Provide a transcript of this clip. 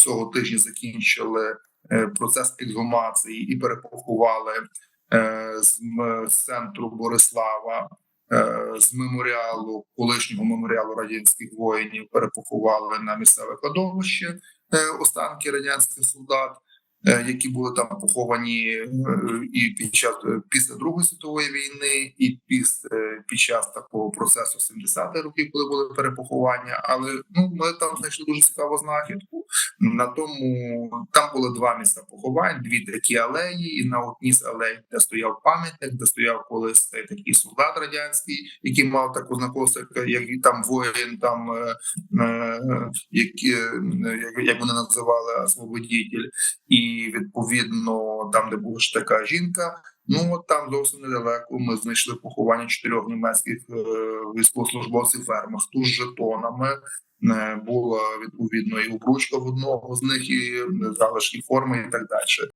цього тижня закінчили е, процес ексгумації і перепоховали е, з, центру Борислава. е, З меморіалу колишнього меморіалу радянських воїнів перепоховали на місцеве кладовище останки радянських солдат, які були там поховані і під час після Другої світової війни, і після під час такого процесу 70-х років, коли були перепоховання. Але ну ми там знайшли дуже цікаву знахідку. На тому там були два місця поховань, дві такі алеї, і на одній з алей, де стояв пам'ятник, де стояв колись такий солдат радянський, який мав таку знакову, як там воїн, там е, е, які, е, як, як вони називали освободітель, і відповідно там, де була ж така жінка. Ну от там зовсім недалеко ми знайшли поховання чотирьох німецьких е, військовослужбовців фермах тут з жетонами. не Була відповідно і обручка в одного з них, і залишки форми, і так далі.